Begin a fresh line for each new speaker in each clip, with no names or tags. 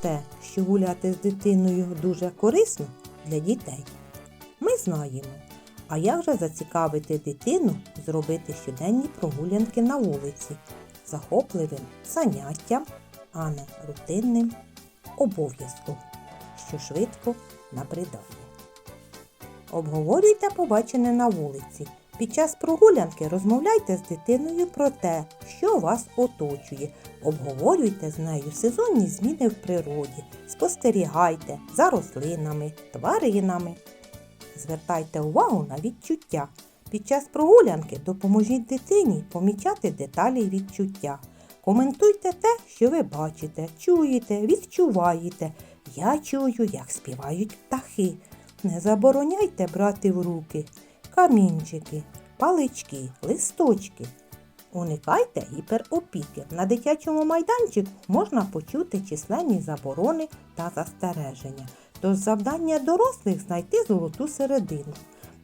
те, що гуляти з дитиною дуже корисно для дітей, ми знаємо. А як же зацікавити дитину зробити щоденні прогулянки на вулиці захопливим заняттям, а не рутинним обов'язком, що швидко набридає. Обговорюйте побачене на вулиці. Під час прогулянки розмовляйте з дитиною про те, що вас оточує. Обговорюйте з нею сезонні зміни в природі, спостерігайте за рослинами, тваринами. Звертайте увагу на відчуття. Під час прогулянки допоможіть дитині помічати деталі відчуття. Коментуйте те, що ви бачите, чуєте, відчуваєте. Я чую, як співають птахи. Не забороняйте брати в руки камінчики, палички, листочки. Уникайте гіперопіки. На дитячому майданчику можна почути численні заборони та застереження. Тож завдання дорослих знайти золоту середину,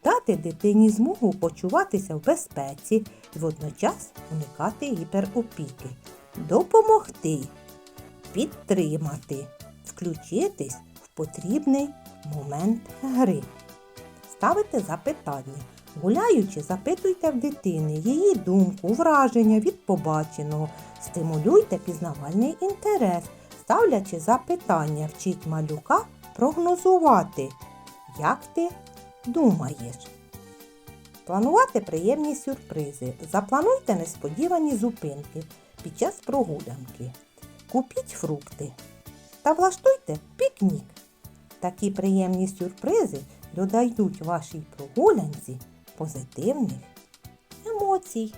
дати дитині змогу почуватися в безпеці і водночас уникати гіперопіки, допомогти, підтримати, включитись в потрібний момент гри. Ставите запитання. Гуляючи, запитуйте в дитини її думку, враження від побаченого, стимулюйте пізнавальний інтерес, ставлячи запитання, вчіть малюка прогнозувати, як ти думаєш. Планувати приємні сюрпризи. Заплануйте несподівані зупинки під час прогулянки. Купіть фрукти та влаштуйте пікнік. Такі приємні сюрпризи додають вашій прогулянці позитивних емоцій.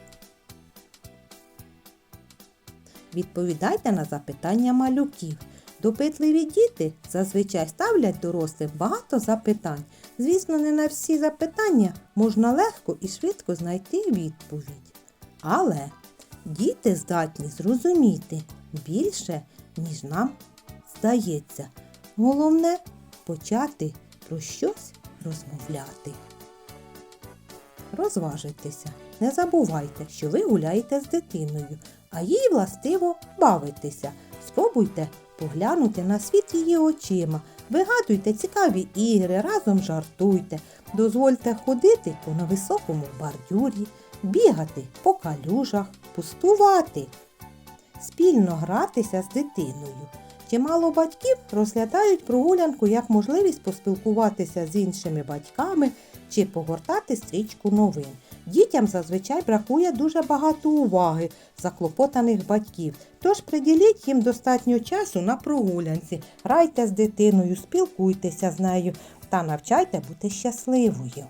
Відповідайте на запитання малюків. Допитливі діти зазвичай ставлять дорослим багато запитань. Звісно, не на всі запитання можна легко і швидко знайти відповідь. Але діти здатні зрозуміти більше, ніж нам здається. Головне почати про щось розмовляти. Розважитися. Не забувайте, що ви гуляєте з дитиною, а їй властиво бавитися. Спробуйте поглянути на світ її очима, вигадуйте цікаві ігри, разом жартуйте, дозвольте ходити по невисокому бордюрі, бігати по калюжах, пустувати, спільно гратися з дитиною. Чимало батьків розглядають прогулянку як можливість поспілкуватися з іншими батьками чи погортати стрічку новин. Дітям зазвичай бракує дуже багато уваги заклопотаних батьків, тож приділіть їм достатньо часу на прогулянці, грайте з дитиною, спілкуйтеся з нею та навчайте бути щасливою.